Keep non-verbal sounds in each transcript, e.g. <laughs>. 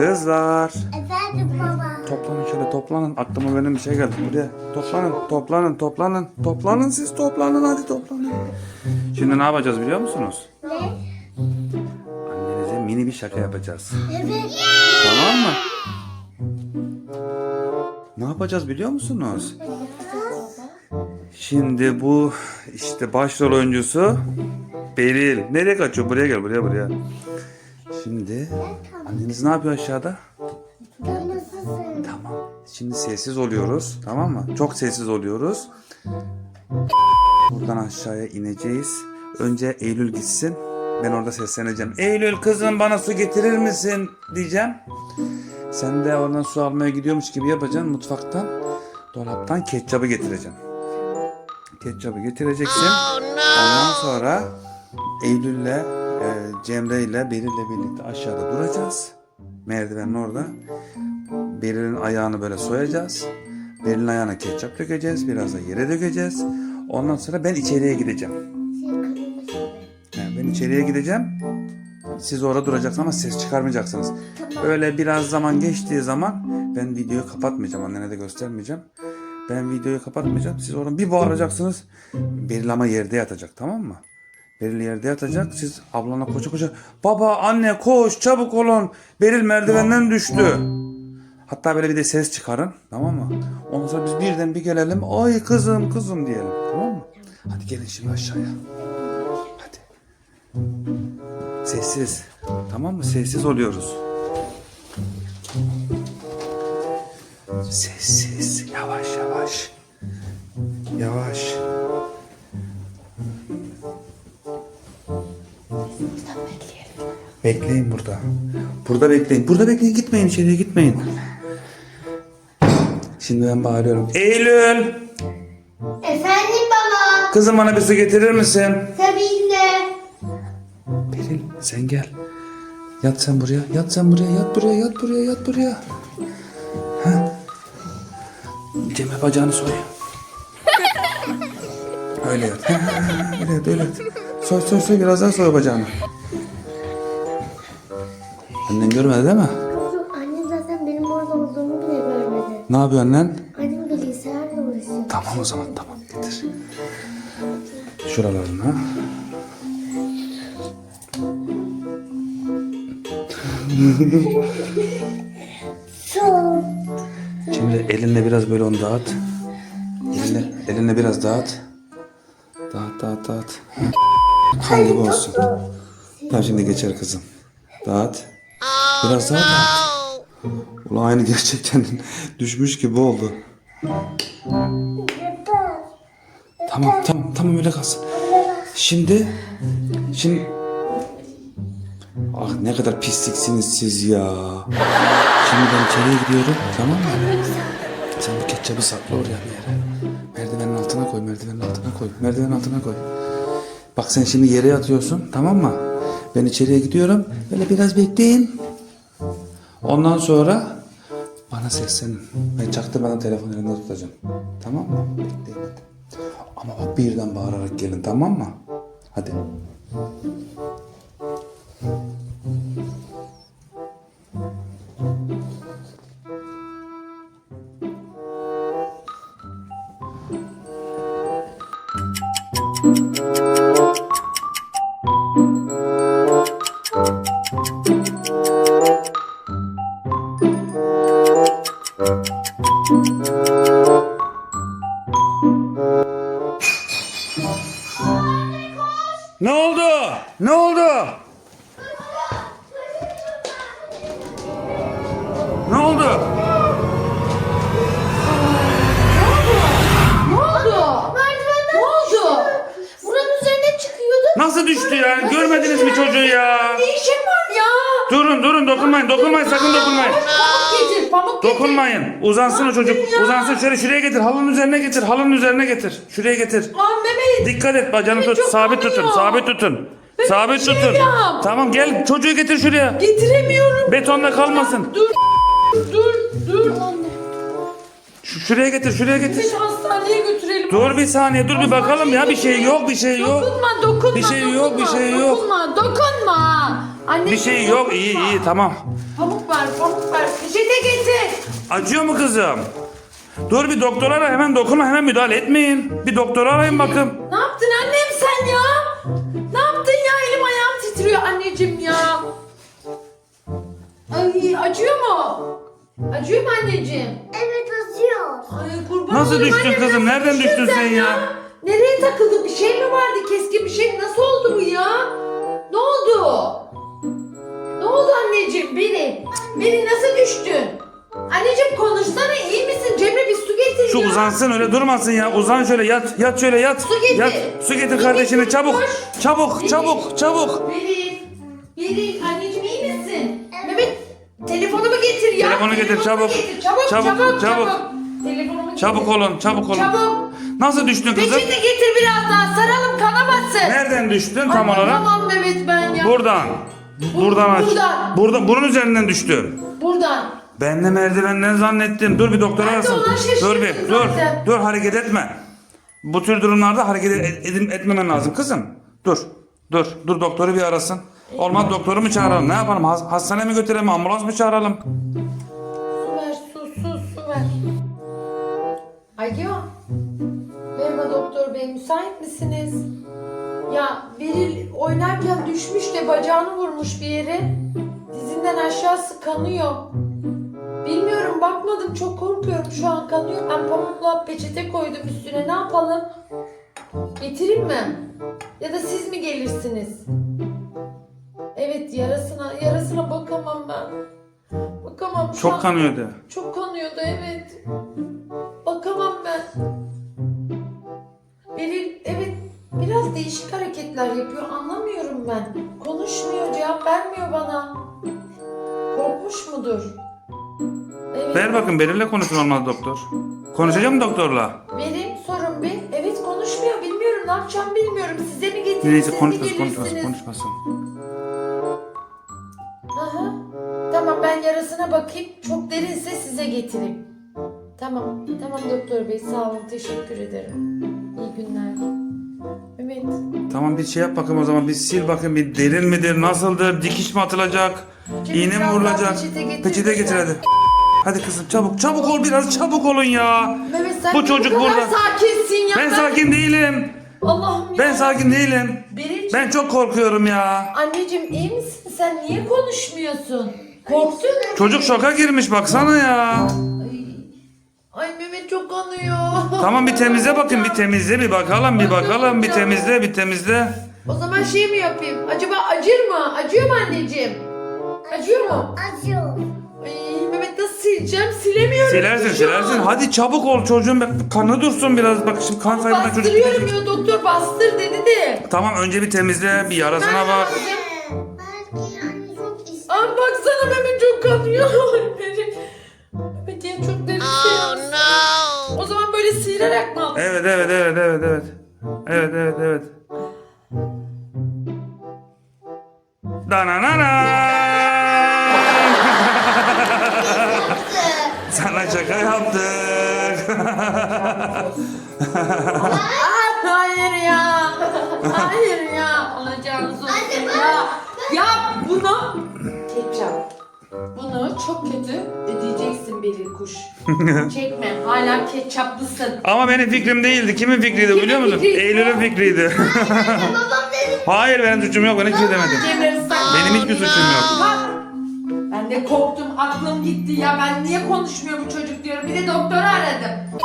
Kızlar. Efendim baba. Toplanın şöyle toplanın. Aklıma benim bir şey geldi. Buraya toplanın, toplanın, toplanın. Toplanın siz toplanın hadi toplanın. Şimdi ne yapacağız biliyor musunuz? Ne? Annenize mini bir şaka yapacağız. Evet. Tamam mı? Ne yapacağız biliyor musunuz? Şimdi bu işte başrol oyuncusu Beril. Nereye kaçıyor? Buraya gel, buraya, buraya. Şimdi anneniz ne yapıyor aşağıda? Tamam. Şimdi sessiz oluyoruz. Tamam mı? Çok sessiz oluyoruz. Buradan aşağıya ineceğiz. Önce Eylül gitsin. Ben orada sesleneceğim. Eylül kızım bana su getirir misin diyeceğim. Sen de oradan su almaya gidiyormuş gibi yapacaksın mutfaktan. Dolaptan ketçabı getireceksin. Ketçabı getireceksin. Ondan sonra Eylül'le, Cemre ile Beril'le birlikte aşağıda duracağız. Merdivenin orada. Beril'in ayağını böyle soyacağız. Beril'in ayağına ketçap dökeceğiz. Biraz da yere dökeceğiz. Ondan sonra ben içeriye gideceğim. Yani ben içeriye gideceğim. Siz orada duracaksınız ama ses çıkarmayacaksınız. Böyle biraz zaman geçtiği zaman ben videoyu kapatmayacağım. Annene de göstermeyeceğim. Ben videoyu kapatmayacağım. Siz oradan bir bağıracaksınız. Beril ama yerde yatacak tamam mı? Beril yerde yatacak. Siz ablana koşa koşa baba anne koş çabuk olun. Beril merdivenden düştü. Hatta böyle bir de ses çıkarın tamam mı? Ondan sonra biz birden bir gelelim. Ay kızım kızım diyelim tamam mı? Hadi gelin şimdi aşağıya. Hadi. Sessiz. Tamam mı? Sessiz oluyoruz. Sessiz. Yavaş yavaş. Yavaş. Bekleyin burada. Burada bekleyin. Burada bekleyin. Gitmeyin içeriye gitmeyin. Şimdi ben bağırıyorum. Eylül! Efendim baba. Kızım bana bir su getirir misin? Tabii de. Beril sen gel. Yat sen buraya. Yat sen buraya. Yat buraya. Yat buraya. Yat buraya. Ha? Cemre bacağını soy. <laughs> öyle yat. Ha, <laughs> öyle yat. Öyle yat. Soy soy soy. Biraz daha soy bacağını. Annen görmedi değil mi? Yok annem zaten benim orada olduğumu bile görmedi. Ne yapıyor annen? Annem bilgisayarla uğraşıyor. Tamam o zaman tamam getir. Şuralarına. Şimdi elinle biraz böyle onu dağıt. Elinle, elinle biraz dağıt. Dağıt dağıt dağıt. Kan gibi olsun. Tamam şimdi geçer kızım. Dağıt. Biraz daha dağıt. Ulan aynı gerçekten <laughs> düşmüş gibi oldu. Tamam tamam tamam öyle kalsın. Şimdi şimdi Ah ne kadar pisliksiniz siz ya. Şimdi ben içeriye gidiyorum tamam mı? Sen bu ketçabı sakla oraya bir yere. Merdivenin altına koy, merdivenin altına koy, merdivenin altına koy. Bak sen şimdi yere yatıyorsun tamam mı? Ben içeriye gidiyorum. Böyle biraz bekleyin. Ondan sonra bana seslenin. Ben çaktırmadan telefon elinde tutacağım. Tamam mı? Bekleyin hadi. Ama bak birden bağırarak gelin tamam mı? Hadi. Dokunmayın sakın dokunmayın. Pamuk getir, pamuk getir. Dokunmayın. Uzansın o çocuk. ya? Uzansın şöyle şuraya getir. Halının üzerine getir. Halının üzerine getir. Şuraya getir. Lan Mehmet. Dikkat et bacağını Beni tut. çok Sabit kanıyor. tutun. Sabit tutun. Ben Sabit tutun. düşeceğim. Tamam gel çocuğu getir şuraya. Getiremiyorum. Betonda kalmasın. Dur. Dur. Dur. Şu- Şuraya getir. Şuraya getir. Seni hastaneye götürelim. Dur bir saniye dur bir bakalım ya bir şey yok bir şey yok. Dokunma, dokunma. Bir şey yok, bir dokunma, şey yok. Dokunma, dokunma. Anne Bir şey yok iyi iyi tamam. Pamuk var, pamuk var. Peçete getir. Acıyor mu kızım? Dur bir doktor ara hemen dokunma hemen müdahale etmeyin. Bir doktor arayın bakın. Ne yaptın annem sen ya? Ne yaptın ya? Elim ayağım titriyor anneciğim ya. Ay acıyor mu? Acıyor mu anneciğim? Evet acıyor. Ay kurban Nasıl olurum düştün annem, kızım? Nereden düştün sen ya? Nereye takıldı? Bir şey mi vardı? Keskin bir şey. Nasıl oldu bu ya? Ne oldu? Biri. Biri nasıl düştün? Anneciğim konuşsana iyi misin? Cemre bir su getir Şu ya. uzansın öyle durmasın ya. Uzan şöyle yat. Yat şöyle yat. Su getir. Yat. Su getir Su kardeşine getir, çabuk. koş. Çabuk çabuk çabuk. Biri. Biri. Anneciğim iyi misin? Mehmet telefonumu getir ya. Telefonu getir, çabuk. getir. Çabuk Çabuk, çabuk çabuk. Telefonumu Çabuk getir. olun çabuk olun. Çabuk. Nasıl düştün kızım? Peçete getir biraz daha saralım kanamasın. Nereden düştün tam Ay, olarak? Tamam Mehmet ben ya. Buradan. Buradan aç. buradan. Buradan. Bunun üzerinden düştü. Buradan. Ben de merdivenden zannettim. Dur bir doktor Ben de arasın. ona şaşırdım Dur bir dur. zaten. Dur hareket etme. Bu tür durumlarda hareket et, edin- etmemen lazım kızım. Dur. Dur. Dur doktoru bir arasın. Olmaz doktoru mu çağıralım? Ne yapalım? Has- Hastaneye mi götürelim? Ambulans mı çağıralım? Su ver su su su ver. Alo. Merhaba doktor bey müsait misiniz? Ya Beril oynarken düşmüş de bacağını vurmuş bir yere. Dizinden aşağısı kanıyor. Bilmiyorum bakmadım çok korkuyorum şu an kanıyor. Ben pamukla peçete koydum üstüne ne yapalım? Getireyim mi? Ya da siz mi gelirsiniz? Evet yarasına yarasına bakamam ben. Bakamam şu an. Çok kanıyordu. Çok kanıyordu evet. Bakamam ben. Beril evet biraz değişik hareketler yapıyor anlamıyorum ben. Konuşmuyor cevap vermiyor bana. Korkmuş mudur? Evet. Ver bakın Beril'le konuşun olmaz doktor. Konuşacak mı doktorla? Beril sorun bir. Evet konuşmuyor bilmiyorum ne yapacağım bilmiyorum. Size mi getireyim Neyse siz mi konuşmasın konuşmasın gelirsiniz? konuşmasın. Aha. Tamam ben yarasına bakayım. Çok derinse size getireyim. Tamam. Tamam doktor bey sağ olun. Teşekkür ederim. Ümit. Tamam bir şey yap bakalım o zaman. Bir sil bakın bir derin midir, nasıldır, dikiş mi atılacak, iğne mi vurulacak? peçete getir Peçete getir lütfen. hadi. Hadi kızım çabuk çabuk ol biraz çabuk olun ya. Mehmet sen Bu niye çocuk kadar burada. sakinsin ya. Ben sakin değilim. Allah'ım ya. Ben sakin değilim. Beril, Ben çok korkuyorum ya. Anneciğim iyi misin? Sen niye konuşmuyorsun? Korktun mu? Çocuk şoka girmiş baksana ya. Ay, Mehmet çok kanıyor. <laughs> Tamam bir temizle bakın bir temizle bir bakalım bir bakalım bir temizle bir temizle. O zaman şey mi yapayım? Acaba acır mı? Acıyor mu anneciğim? Acıyor mu? Acıyor. Ay Mehmet nasıl sileceğim? Silemiyorum. Silersin şu silersin. an. Hadi çabuk ol çocuğum. Bak, Kanı dursun biraz. Bak şimdi kan kaybından çocuk Bastırıyorum ya doktor bastır dedi de. Tamam önce bir temizle bir yarasına bak. Belki anne çok istiyor. Aa baksana Mehmet çok kanıyor. Evet evet evet evet evet. Evet evet evet. Dananana. Sana şaka yaptık. Hala ketçaplısın. Ama benim fikrim değildi. Kimin fikriydi Kimin biliyor musun? fikriydi? Eylül'ün fikriydi. <laughs> Babam dedi. Hayır benim suçum yok. Ben hiçbir şey demedim. Cemre ıslak. Benim hiçbir suçum yok. Bak. Ben de korktum. Aklım gitti ya. Ben niye konuşmuyor bu çocuk diyorum. Bir de doktoru aradım.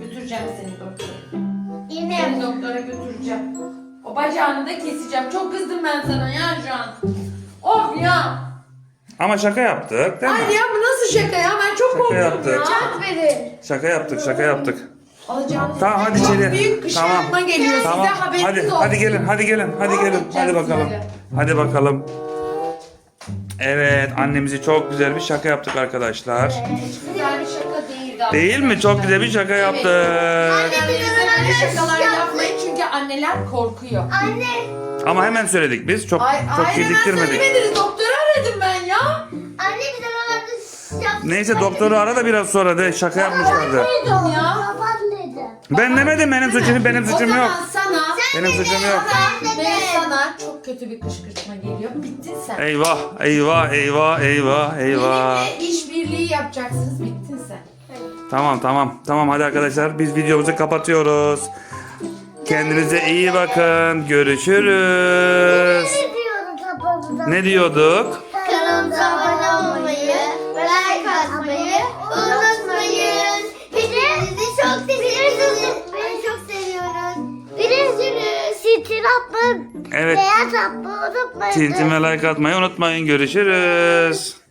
Götüreceğim seni doktora. Yine Seni doktora götüreceğim. O bacağını da keseceğim. Çok kızdım ben sana ya şu an. Of ya. Ama şaka yaptık değil mi? Hayır ya bu nasıl şaka ya? Ben çok korktum yaptık. ya. çak verir. Şaka yaptık şaka yaptık. Alacağınız Tamam hadi çok içeri. büyük kışkırtma Tamam. geliyor Tamam. size haberiniz Hadi olsun. hadi gelin hadi gelin hadi gelin. Hadi bakalım. sizleri. Hadi bakalım. Evet annemize çok güzel bir şaka yaptık arkadaşlar. Güzel bir şaka değildi Değil mi? Çok güzel bir şaka yaptık. Annem bize böyle şakalar yapmayın çünkü anneler korkuyor. Anne. Ama hemen söyledik biz. Çok Ay, çok ay hemen geciktirmedik. söylemediniz. Doktoru Neyse doktoru ara da biraz sonra de şaka yapmışlardı. Duydum ya. Dedi. Ben demedim benim suçum benim O suçum zaman yok. sana Benim suçum yok. Ve sana çok kötü bir kışkırtma geliyor. Bittin sen. Eyvah, eyvah, eyvah, eyvah, eyvah. Benimle işbirliği yapacaksınız. Bittin sen. Tamam, tamam. Tamam hadi arkadaşlar biz videomuzu kapatıyoruz. Kendinize iyi bakın. Görüşürüz. Ne tapamıza? Ne diyorduk? Unutmayın. Tintime like atmayı unutmayın. Görüşürüz.